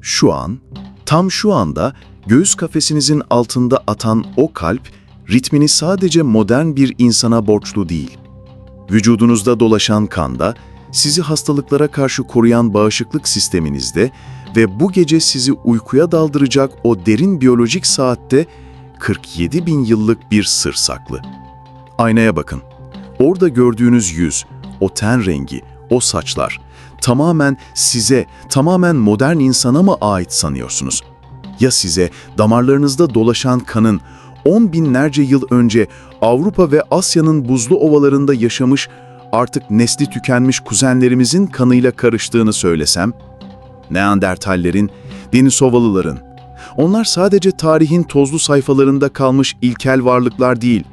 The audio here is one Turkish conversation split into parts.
Şu an, tam şu anda göğüs kafesinizin altında atan o kalp, ritmini sadece modern bir insana borçlu değil. Vücudunuzda dolaşan kanda, sizi hastalıklara karşı koruyan bağışıklık sisteminizde ve bu gece sizi uykuya daldıracak o derin biyolojik saatte 47 bin yıllık bir sır saklı. Aynaya bakın. Orada gördüğünüz yüz, o ten rengi, o saçlar tamamen size, tamamen modern insana mı ait sanıyorsunuz? Ya size damarlarınızda dolaşan kanın 10 binlerce yıl önce Avrupa ve Asya'nın buzlu ovalarında yaşamış, artık nesli tükenmiş kuzenlerimizin kanıyla karıştığını söylesem? Neandertallerin, Denisovalıların, onlar sadece tarihin tozlu sayfalarında kalmış ilkel varlıklar değil.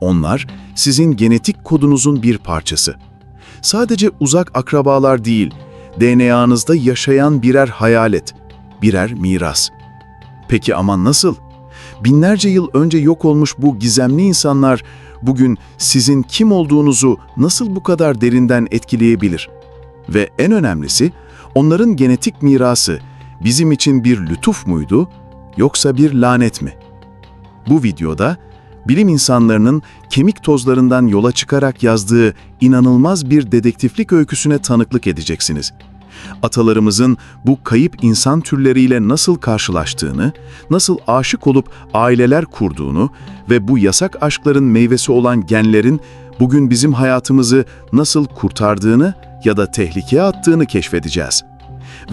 Onlar sizin genetik kodunuzun bir parçası. Sadece uzak akrabalar değil, DNA'nızda yaşayan birer hayalet, birer miras. Peki ama nasıl? Binlerce yıl önce yok olmuş bu gizemli insanlar bugün sizin kim olduğunuzu nasıl bu kadar derinden etkileyebilir? Ve en önemlisi, onların genetik mirası bizim için bir lütuf muydu yoksa bir lanet mi? Bu videoda bilim insanlarının kemik tozlarından yola çıkarak yazdığı inanılmaz bir dedektiflik öyküsüne tanıklık edeceksiniz. Atalarımızın bu kayıp insan türleriyle nasıl karşılaştığını, nasıl aşık olup aileler kurduğunu ve bu yasak aşkların meyvesi olan genlerin bugün bizim hayatımızı nasıl kurtardığını ya da tehlikeye attığını keşfedeceğiz.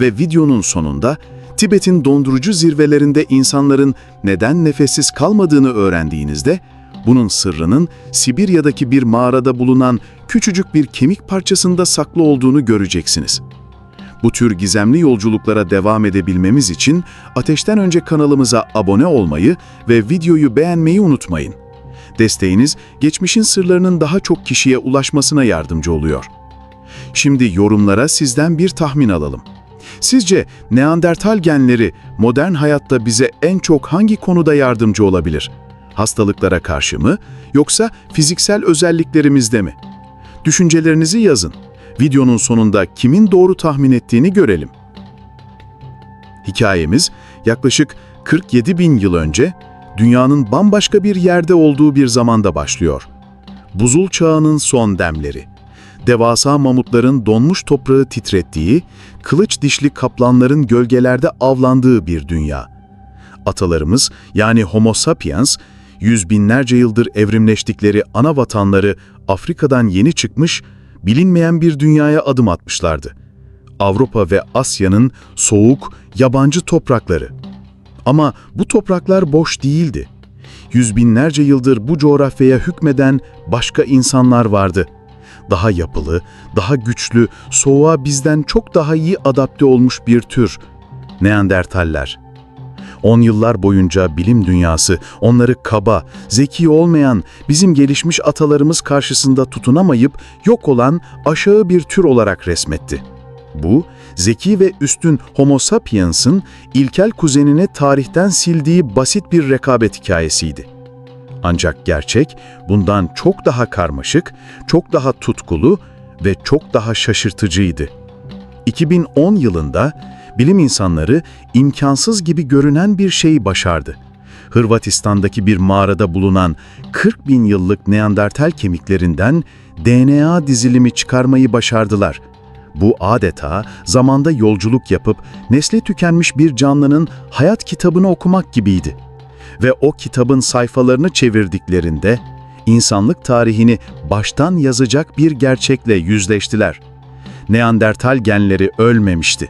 Ve videonun sonunda Tibet'in dondurucu zirvelerinde insanların neden nefessiz kalmadığını öğrendiğinizde, bunun sırrının Sibirya'daki bir mağarada bulunan küçücük bir kemik parçasında saklı olduğunu göreceksiniz. Bu tür gizemli yolculuklara devam edebilmemiz için Ateşten Önce kanalımıza abone olmayı ve videoyu beğenmeyi unutmayın. Desteğiniz geçmişin sırlarının daha çok kişiye ulaşmasına yardımcı oluyor. Şimdi yorumlara sizden bir tahmin alalım. Sizce Neandertal genleri modern hayatta bize en çok hangi konuda yardımcı olabilir? Hastalıklara karşı mı yoksa fiziksel özelliklerimizde mi? Düşüncelerinizi yazın. Videonun sonunda kimin doğru tahmin ettiğini görelim. Hikayemiz yaklaşık 47 bin yıl önce dünyanın bambaşka bir yerde olduğu bir zamanda başlıyor. Buzul çağının son demleri. Devasa mamutların donmuş toprağı titrettiği, kılıç dişli kaplanların gölgelerde avlandığı bir dünya. Atalarımız yani Homo sapiens, yüz binlerce yıldır evrimleştikleri ana vatanları Afrika'dan yeni çıkmış, bilinmeyen bir dünyaya adım atmışlardı. Avrupa ve Asya'nın soğuk, yabancı toprakları. Ama bu topraklar boş değildi. Yüz binlerce yıldır bu coğrafyaya hükmeden başka insanlar vardı. Daha yapılı, daha güçlü, soğuğa bizden çok daha iyi adapte olmuş bir tür. Neandertaller. On yıllar boyunca bilim dünyası onları kaba, zeki olmayan, bizim gelişmiş atalarımız karşısında tutunamayıp yok olan aşağı bir tür olarak resmetti. Bu, zeki ve üstün Homo sapiens'ın ilkel kuzenine tarihten sildiği basit bir rekabet hikayesiydi. Ancak gerçek bundan çok daha karmaşık, çok daha tutkulu ve çok daha şaşırtıcıydı. 2010 yılında bilim insanları imkansız gibi görünen bir şeyi başardı. Hırvatistan'daki bir mağarada bulunan 40 bin yıllık Neandertal kemiklerinden DNA dizilimi çıkarmayı başardılar. Bu adeta zamanda yolculuk yapıp nesli tükenmiş bir canlının hayat kitabını okumak gibiydi. Ve o kitabın sayfalarını çevirdiklerinde insanlık tarihini baştan yazacak bir gerçekle yüzleştiler. Neandertal genleri ölmemişti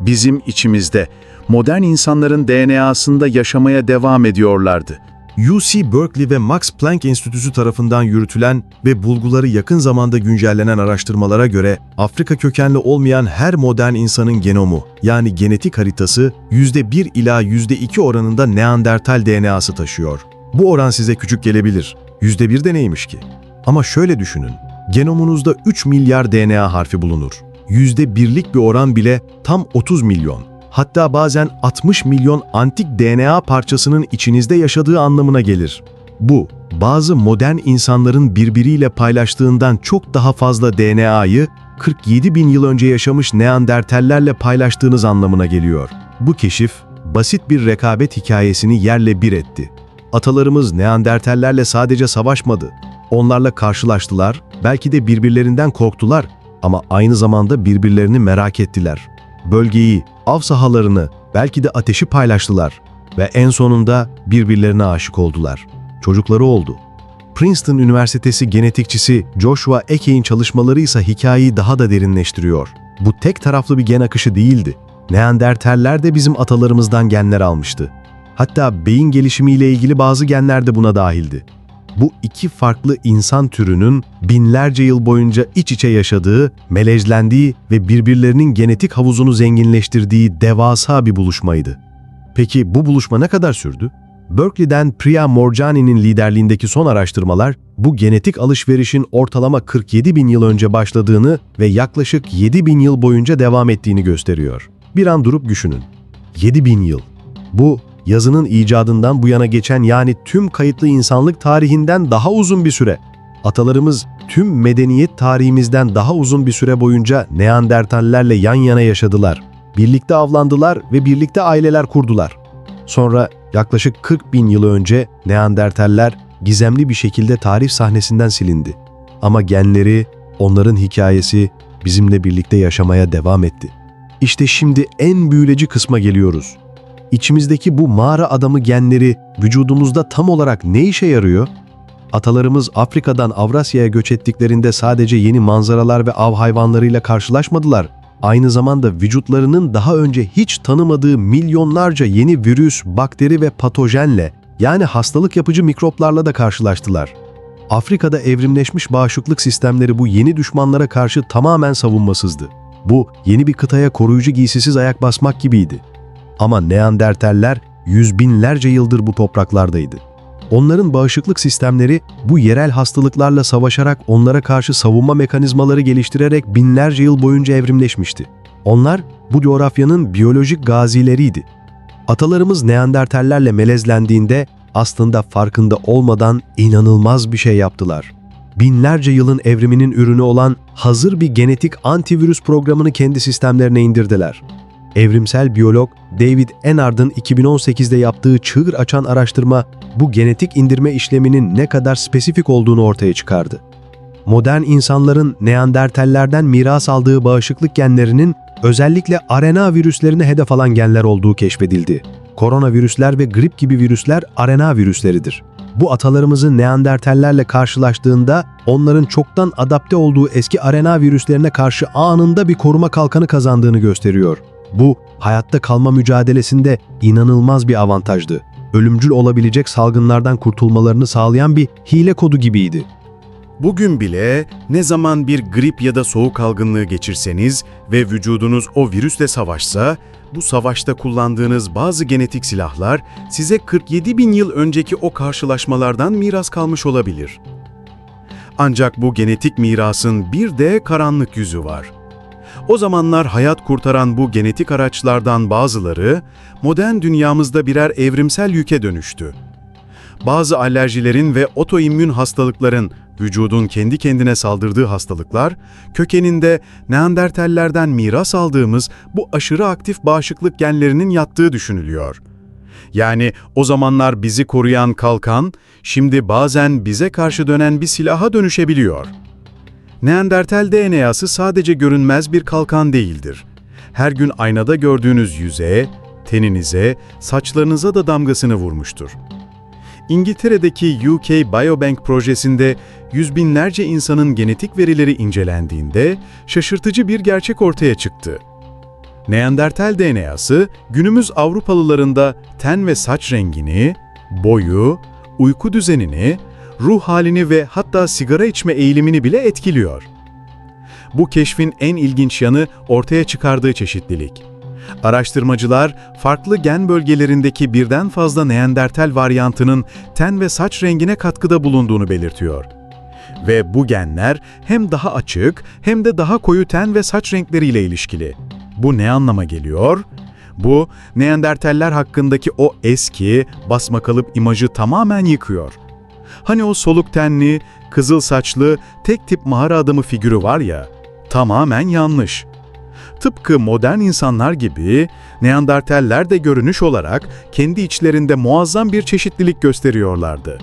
bizim içimizde, modern insanların DNA'sında yaşamaya devam ediyorlardı. UC Berkeley ve Max Planck Enstitüsü tarafından yürütülen ve bulguları yakın zamanda güncellenen araştırmalara göre Afrika kökenli olmayan her modern insanın genomu yani genetik haritası %1 ila %2 oranında Neandertal DNA'sı taşıyor. Bu oran size küçük gelebilir. %1 de neymiş ki? Ama şöyle düşünün. Genomunuzda 3 milyar DNA harfi bulunur. %1'lik bir oran bile tam 30 milyon. Hatta bazen 60 milyon antik DNA parçasının içinizde yaşadığı anlamına gelir. Bu, bazı modern insanların birbiriyle paylaştığından çok daha fazla DNA'yı 47 bin yıl önce yaşamış Neandertallerle paylaştığınız anlamına geliyor. Bu keşif, basit bir rekabet hikayesini yerle bir etti. Atalarımız Neandertallerle sadece savaşmadı. Onlarla karşılaştılar, belki de birbirlerinden korktular ama aynı zamanda birbirlerini merak ettiler. Bölgeyi, av sahalarını, belki de ateşi paylaştılar ve en sonunda birbirlerine aşık oldular. Çocukları oldu. Princeton Üniversitesi genetikçisi Joshua Ekey'in çalışmaları ise hikayeyi daha da derinleştiriyor. Bu tek taraflı bir gen akışı değildi. Neandertaller de bizim atalarımızdan genler almıştı. Hatta beyin gelişimiyle ilgili bazı genler de buna dahildi. Bu iki farklı insan türünün binlerce yıl boyunca iç içe yaşadığı, melezlendiği ve birbirlerinin genetik havuzunu zenginleştirdiği devasa bir buluşmaydı. Peki bu buluşma ne kadar sürdü? Berkeley'den Priya Morjani'nin liderliğindeki son araştırmalar, bu genetik alışverişin ortalama 47 bin yıl önce başladığını ve yaklaşık 7 bin yıl boyunca devam ettiğini gösteriyor. Bir an durup düşünün. 7 bin yıl. Bu, yazının icadından bu yana geçen yani tüm kayıtlı insanlık tarihinden daha uzun bir süre. Atalarımız tüm medeniyet tarihimizden daha uzun bir süre boyunca Neandertallerle yan yana yaşadılar. Birlikte avlandılar ve birlikte aileler kurdular. Sonra yaklaşık 40 bin yıl önce Neandertaller gizemli bir şekilde tarih sahnesinden silindi. Ama genleri, onların hikayesi bizimle birlikte yaşamaya devam etti. İşte şimdi en büyüleci kısma geliyoruz. İçimizdeki bu mağara adamı genleri vücudumuzda tam olarak ne işe yarıyor? Atalarımız Afrika'dan Avrasya'ya göç ettiklerinde sadece yeni manzaralar ve av hayvanlarıyla karşılaşmadılar. Aynı zamanda vücutlarının daha önce hiç tanımadığı milyonlarca yeni virüs, bakteri ve patojenle yani hastalık yapıcı mikroplarla da karşılaştılar. Afrika'da evrimleşmiş bağışıklık sistemleri bu yeni düşmanlara karşı tamamen savunmasızdı. Bu yeni bir kıtaya koruyucu giysisiz ayak basmak gibiydi. Ama Neandertaller yüz binlerce yıldır bu topraklardaydı. Onların bağışıklık sistemleri bu yerel hastalıklarla savaşarak onlara karşı savunma mekanizmaları geliştirerek binlerce yıl boyunca evrimleşmişti. Onlar bu coğrafyanın biyolojik gazileriydi. Atalarımız Neandertallerle melezlendiğinde aslında farkında olmadan inanılmaz bir şey yaptılar. Binlerce yılın evriminin ürünü olan hazır bir genetik antivirüs programını kendi sistemlerine indirdiler. Evrimsel biyolog David Enard'ın 2018'de yaptığı çığır açan araştırma bu genetik indirme işleminin ne kadar spesifik olduğunu ortaya çıkardı. Modern insanların Neandertallerden miras aldığı bağışıklık genlerinin özellikle RNA virüslerine hedef alan genler olduğu keşfedildi. Koronavirüsler ve grip gibi virüsler RNA virüsleridir. Bu atalarımızın Neandertallerle karşılaştığında onların çoktan adapte olduğu eski RNA virüslerine karşı anında bir koruma kalkanı kazandığını gösteriyor. Bu, hayatta kalma mücadelesinde inanılmaz bir avantajdı. Ölümcül olabilecek salgınlardan kurtulmalarını sağlayan bir hile kodu gibiydi. Bugün bile ne zaman bir grip ya da soğuk algınlığı geçirseniz ve vücudunuz o virüsle savaşsa, bu savaşta kullandığınız bazı genetik silahlar size 47 bin yıl önceki o karşılaşmalardan miras kalmış olabilir. Ancak bu genetik mirasın bir de karanlık yüzü var. O zamanlar hayat kurtaran bu genetik araçlardan bazıları modern dünyamızda birer evrimsel yüke dönüştü. Bazı alerjilerin ve otoimmün hastalıkların vücudun kendi kendine saldırdığı hastalıklar, kökeninde Neandertallerden miras aldığımız bu aşırı aktif bağışıklık genlerinin yattığı düşünülüyor. Yani o zamanlar bizi koruyan kalkan, şimdi bazen bize karşı dönen bir silaha dönüşebiliyor. Neandertal DNA'sı sadece görünmez bir kalkan değildir. Her gün aynada gördüğünüz yüzeye, teninize, saçlarınıza da damgasını vurmuştur. İngiltere'deki UK Biobank projesinde yüz binlerce insanın genetik verileri incelendiğinde şaşırtıcı bir gerçek ortaya çıktı. Neandertal DNA'sı günümüz Avrupalılarında ten ve saç rengini, boyu, uyku düzenini, ruh halini ve hatta sigara içme eğilimini bile etkiliyor. Bu keşfin en ilginç yanı ortaya çıkardığı çeşitlilik. Araştırmacılar, farklı gen bölgelerindeki birden fazla Neandertal varyantının ten ve saç rengine katkıda bulunduğunu belirtiyor. Ve bu genler hem daha açık hem de daha koyu ten ve saç renkleriyle ilişkili. Bu ne anlama geliyor? Bu, Neandertaller hakkındaki o eski, basmakalıp imajı tamamen yıkıyor. Hani o soluk tenli, kızıl saçlı, tek tip mağara adamı figürü var ya, tamamen yanlış. Tıpkı modern insanlar gibi Neandertaller de görünüş olarak kendi içlerinde muazzam bir çeşitlilik gösteriyorlardı.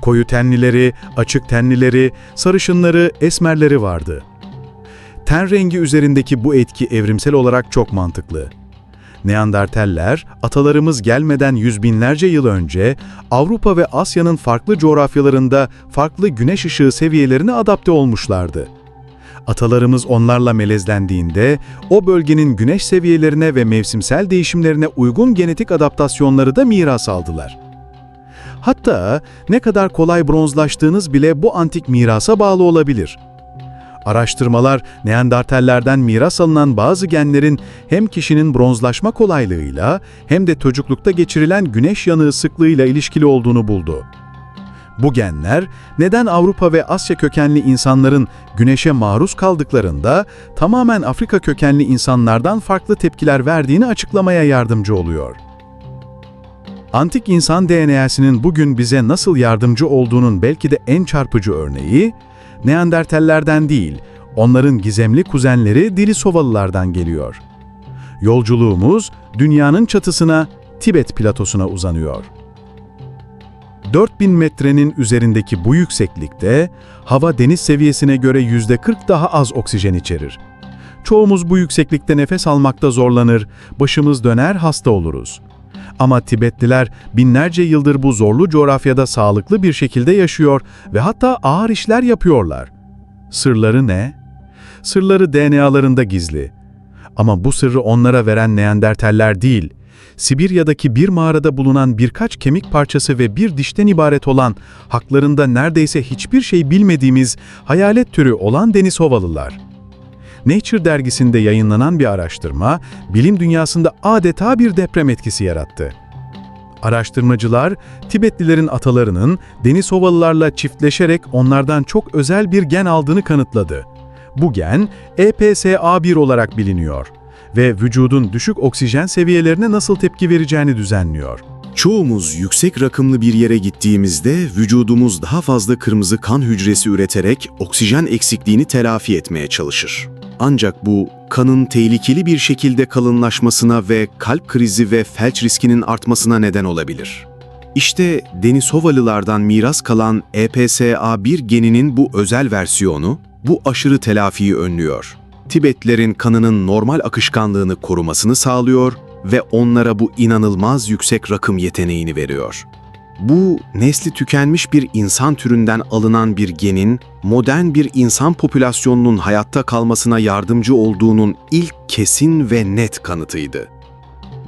Koyu tenlileri, açık tenlileri, sarışınları, esmerleri vardı. Ten rengi üzerindeki bu etki evrimsel olarak çok mantıklı. Neandertaller, atalarımız gelmeden yüz binlerce yıl önce Avrupa ve Asya'nın farklı coğrafyalarında farklı güneş ışığı seviyelerine adapte olmuşlardı. Atalarımız onlarla melezlendiğinde o bölgenin güneş seviyelerine ve mevsimsel değişimlerine uygun genetik adaptasyonları da miras aldılar. Hatta ne kadar kolay bronzlaştığınız bile bu antik mirasa bağlı olabilir. Araştırmalar, Neandertallerden miras alınan bazı genlerin hem kişinin bronzlaşma kolaylığıyla hem de çocuklukta geçirilen güneş yanığı sıklığıyla ilişkili olduğunu buldu. Bu genler neden Avrupa ve Asya kökenli insanların güneşe maruz kaldıklarında tamamen Afrika kökenli insanlardan farklı tepkiler verdiğini açıklamaya yardımcı oluyor. Antik insan DNA'sının bugün bize nasıl yardımcı olduğunun belki de en çarpıcı örneği, Neandertallerden değil, onların gizemli kuzenleri Dilisovalılardan geliyor. Yolculuğumuz dünyanın çatısına, Tibet platosuna uzanıyor. 4000 metrenin üzerindeki bu yükseklikte hava deniz seviyesine göre %40 daha az oksijen içerir. Çoğumuz bu yükseklikte nefes almakta zorlanır, başımız döner hasta oluruz. Ama Tibetliler binlerce yıldır bu zorlu coğrafyada sağlıklı bir şekilde yaşıyor ve hatta ağır işler yapıyorlar. Sırları ne? Sırları DNA'larında gizli. Ama bu sırrı onlara veren Neandertaller değil, Sibirya'daki bir mağarada bulunan birkaç kemik parçası ve bir dişten ibaret olan, haklarında neredeyse hiçbir şey bilmediğimiz hayalet türü olan Denisovalılar. Nature dergisinde yayınlanan bir araştırma, bilim dünyasında adeta bir deprem etkisi yarattı. Araştırmacılar, Tibetlilerin atalarının Denisovalılarla çiftleşerek onlardan çok özel bir gen aldığını kanıtladı. Bu gen EPSA1 olarak biliniyor ve vücudun düşük oksijen seviyelerine nasıl tepki vereceğini düzenliyor. Çoğumuz yüksek rakımlı bir yere gittiğimizde vücudumuz daha fazla kırmızı kan hücresi üreterek oksijen eksikliğini telafi etmeye çalışır. Ancak bu kanın tehlikeli bir şekilde kalınlaşmasına ve kalp krizi ve felç riskinin artmasına neden olabilir. İşte Denisovalılardan miras kalan E EPSA1 geninin bu özel versiyonu bu aşırı telafiyi önlüyor. Tibetlerin kanının normal akışkanlığını korumasını sağlıyor ve onlara bu inanılmaz yüksek rakım yeteneğini veriyor. Bu, nesli tükenmiş bir insan türünden alınan bir genin, modern bir insan popülasyonunun hayatta kalmasına yardımcı olduğunun ilk kesin ve net kanıtıydı.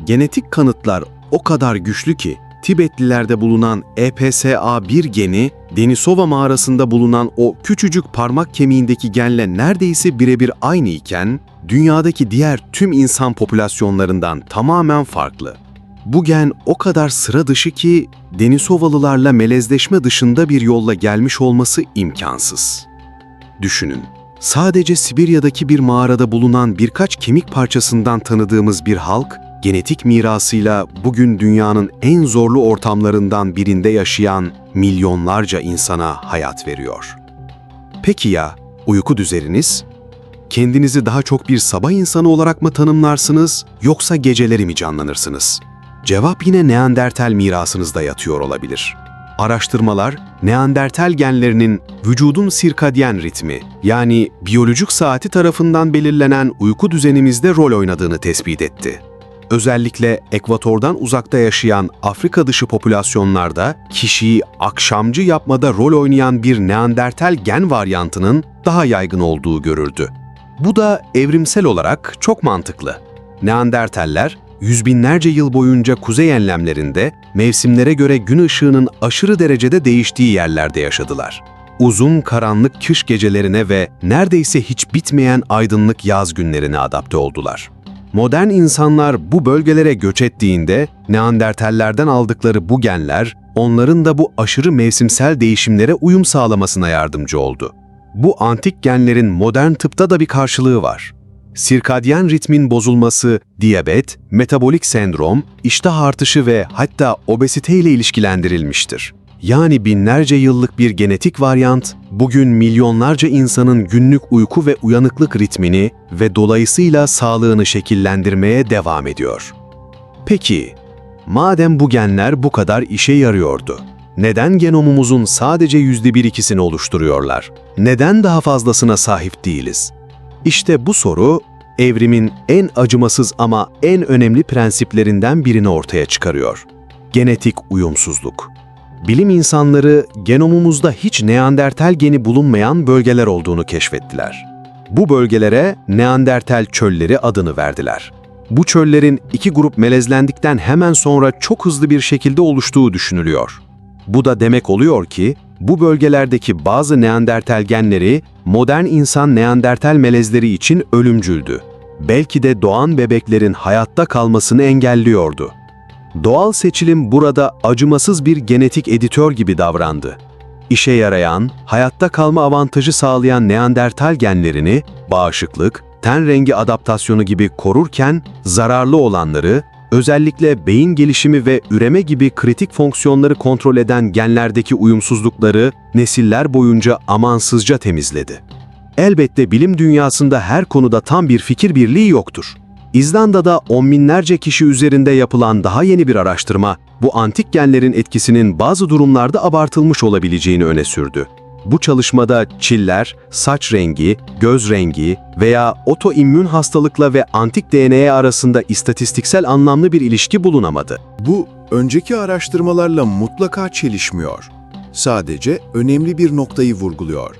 Genetik kanıtlar o kadar güçlü ki, Tibetlilerde bulunan E EPSA1 geni, Denisova mağarasında bulunan o küçücük parmak kemiğindeki genle neredeyse birebir aynı iken, dünyadaki diğer tüm insan popülasyonlarından tamamen farklı. Bu gen o kadar sıra dışı ki Denisovalılarla melezleşme dışında bir yolla gelmiş olması imkansız. Düşünün, sadece Sibirya'daki bir mağarada bulunan birkaç kemik parçasından tanıdığımız bir halk, genetik mirasıyla bugün dünyanın en zorlu ortamlarından birinde yaşayan milyonlarca insana hayat veriyor. Peki ya uyku düzeniniz? Kendinizi daha çok bir sabah insanı olarak mı tanımlarsınız yoksa geceleri mi canlanırsınız? Cevap yine Neandertal mirasınızda yatıyor olabilir. Araştırmalar, Neandertal genlerinin vücudun sirkadyen ritmi yani biyolojik saati tarafından belirlenen uyku düzenimizde rol oynadığını tespit etti. Özellikle ekvatordan uzakta yaşayan Afrika dışı popülasyonlarda kişiyi akşamcı yapmada rol oynayan bir Neandertal gen varyantının daha yaygın olduğu görüldü. Bu da evrimsel olarak çok mantıklı. Neandertaller, yüz binlerce yıl boyunca kuzey enlemlerinde mevsimlere göre gün ışığının aşırı derecede değiştiği yerlerde yaşadılar. Uzun karanlık kış gecelerine ve neredeyse hiç bitmeyen aydınlık yaz günlerine adapte oldular. Modern insanlar bu bölgelere göç ettiğinde Neandertallerden aldıkları bu genler onların da bu aşırı mevsimsel değişimlere uyum sağlamasına yardımcı oldu. Bu antik genlerin modern tıpta da bir karşılığı var. Sirkadyen ritmin bozulması, diyabet, metabolik sendrom, iştah artışı ve hatta obezite ile ilişkilendirilmiştir. yani binlerce yıllık bir genetik varyant, bugün milyonlarca insanın günlük uyku ve uyanıklık ritmini ve dolayısıyla sağlığını şekillendirmeye devam ediyor. Peki, madem bu genler bu kadar işe yarıyordu, neden genomumuzun sadece yüzde bir ikisini oluşturuyorlar? Neden daha fazlasına sahip değiliz? İşte bu soru, evrimin en acımasız ama en önemli prensiplerinden birini ortaya çıkarıyor. Genetik uyumsuzluk. Bilim insanları genomumuzda hiç Neandertal geni bulunmayan bölgeler olduğunu keşfettiler. Bu bölgelere Neandertal çölleri adını verdiler. Bu çöllerin iki grup melezlendikten hemen sonra çok hızlı bir şekilde oluştuğu düşünülüyor. Bu da demek oluyor ki bu bölgelerdeki bazı Neandertal genleri modern insan Neandertal melezleri için ölümcüldü. Belki de doğan bebeklerin hayatta kalmasını engelliyordu. Doğal seçilim burada acımasız bir genetik editör gibi davrandı. İşe yarayan, hayatta kalma avantajı sağlayan Neandertal genlerini bağışıklık, ten rengi adaptasyonu gibi korurken zararlı olanları, özellikle beyin gelişimi ve üreme gibi kritik fonksiyonları kontrol eden genlerdeki uyumsuzlukları nesiller boyunca amansızca temizledi. Elbette bilim dünyasında her konuda tam bir fikir birliği yoktur. İzlanda'da on binlerce kişi üzerinde yapılan daha yeni bir araştırma, bu antik genlerin etkisinin bazı durumlarda abartılmış olabileceğini öne sürdü. Bu çalışmada çiller, saç rengi, göz rengi veya otoimmün hastalıkla ve antik DNA arasında istatistiksel anlamlı bir ilişki bulunamadı. Bu, önceki araştırmalarla mutlaka çelişmiyor. Sadece önemli bir noktayı vurguluyor.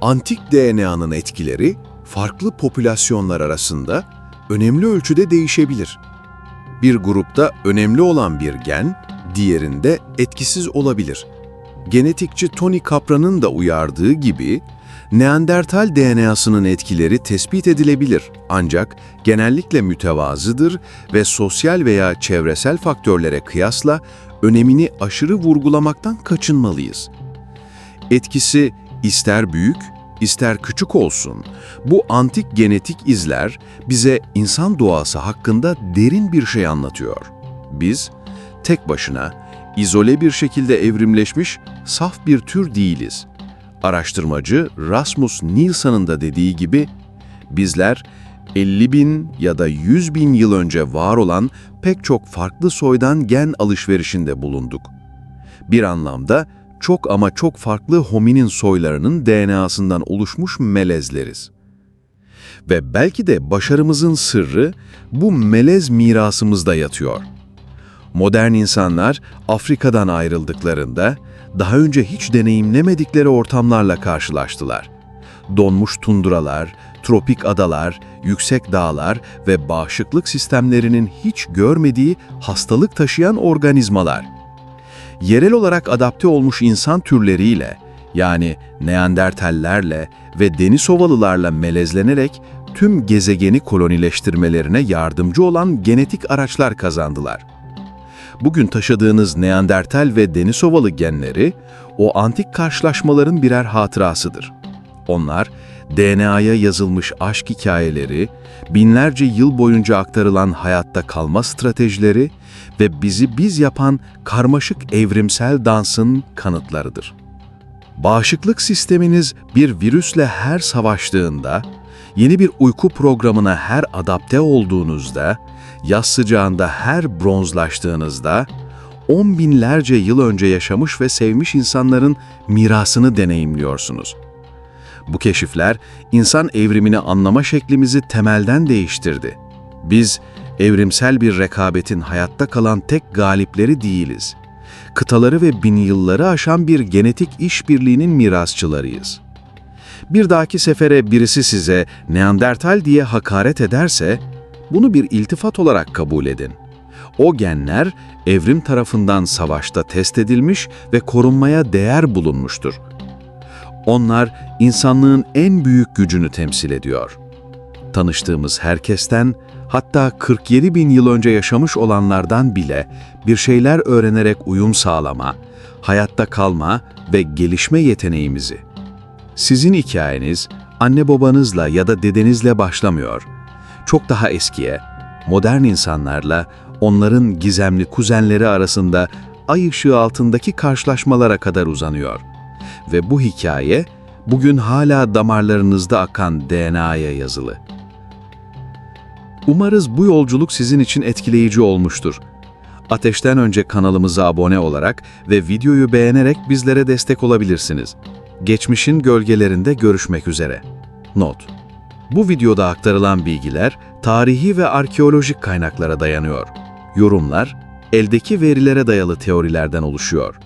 Antik DNA'nın etkileri, farklı popülasyonlar arasında önemli ölçüde değişebilir. Bir grupta önemli olan bir gen, diğerinde etkisiz olabilir. Genetikçi Tony Capra'nın da uyardığı gibi, Neandertal DNA'sının etkileri tespit edilebilir ancak genellikle mütevazıdır ve sosyal veya çevresel faktörlere kıyasla önemini aşırı vurgulamaktan kaçınmalıyız. Etkisi ister büyük, ister küçük olsun, bu antik genetik izler bize insan doğası hakkında derin bir şey anlatıyor. Biz, tek başına, izole bir şekilde evrimleşmiş, saf bir tür değiliz. Araştırmacı Rasmus Nielsen'ın da dediği gibi, bizler 50 bin ya da 100 bin yıl önce var olan pek çok farklı soydan gen alışverişinde bulunduk. Bir anlamda çok ama çok farklı hominin soylarının DNA'sından oluşmuş melezleriz. Ve belki de başarımızın sırrı bu melez mirasımızda yatıyor. Modern insanlar Afrika'dan ayrıldıklarında daha önce hiç deneyimlemedikleri ortamlarla karşılaştılar. Donmuş tundralar, tropik adalar, yüksek dağlar ve bağışıklık sistemlerinin hiç görmediği hastalık taşıyan organizmalar. Yerel olarak adapte olmuş insan türleriyle, yani Neandertallerle ve Denisovalılarla melezlenerek tüm gezegeni kolonileştirmelerine yardımcı olan genetik araçlar kazandılar. Bugün taşıdığınız Neandertal ve Denisovalı genleri, o antik karşılaşmaların birer hatırasıdır. Onlar, DNA'ya yazılmış aşk hikayeleri, binlerce yıl boyunca aktarılan hayatta kalma stratejileri ve bizi biz yapan karmaşık evrimsel dansın kanıtlarıdır. Bağışıklık sisteminiz bir virüsle her savaştığında, yeni bir uyku programına her adapte olduğunuzda, yaz sıcağında her bronzlaştığınızda, on binlerce yıl önce yaşamış ve sevmiş insanların mirasını deneyimliyorsunuz. Bu keşifler insan evrimini anlama şeklimizi temelden değiştirdi. Biz evrimsel bir rekabetin hayatta kalan tek galipleri değiliz. Kıtaları ve bin yılları aşan bir genetik işbirliğinin mirasçılarıyız. Bir dahaki sefere birisi size Neandertal diye hakaret ederse, bunu bir iltifat olarak kabul edin. O genler evrim tarafından savaşta test edilmiş ve korunmaya değer bulunmuştur. Onlar insanlığın en büyük gücünü temsil ediyor. Tanıştığımız herkesten, hatta 47 bin yıl önce yaşamış olanlardan bile bir şeyler öğrenerek uyum sağlama, hayatta kalma ve gelişme yeteneğimizi. Sizin hikayeniz anne babanızla ya da dedenizle başlamıyor. Çok daha eskiye, modern insanlarla onların gizemli kuzenleri arasında ay ışığı altındaki karşılaşmalara kadar uzanıyor. Ve bu hikaye bugün hala damarlarınızda akan DNA'ya yazılı. Umarız bu yolculuk sizin için etkileyici olmuştur. Ateşten önce kanalımıza abone olarak ve videoyu beğenerek bizlere destek olabilirsiniz. Geçmişin gölgelerinde görüşmek üzere. Not. Bu videoda aktarılan bilgiler tarihi ve arkeolojik kaynaklara dayanıyor. Yorumlar, eldeki verilere dayalı teorilerden oluşuyor.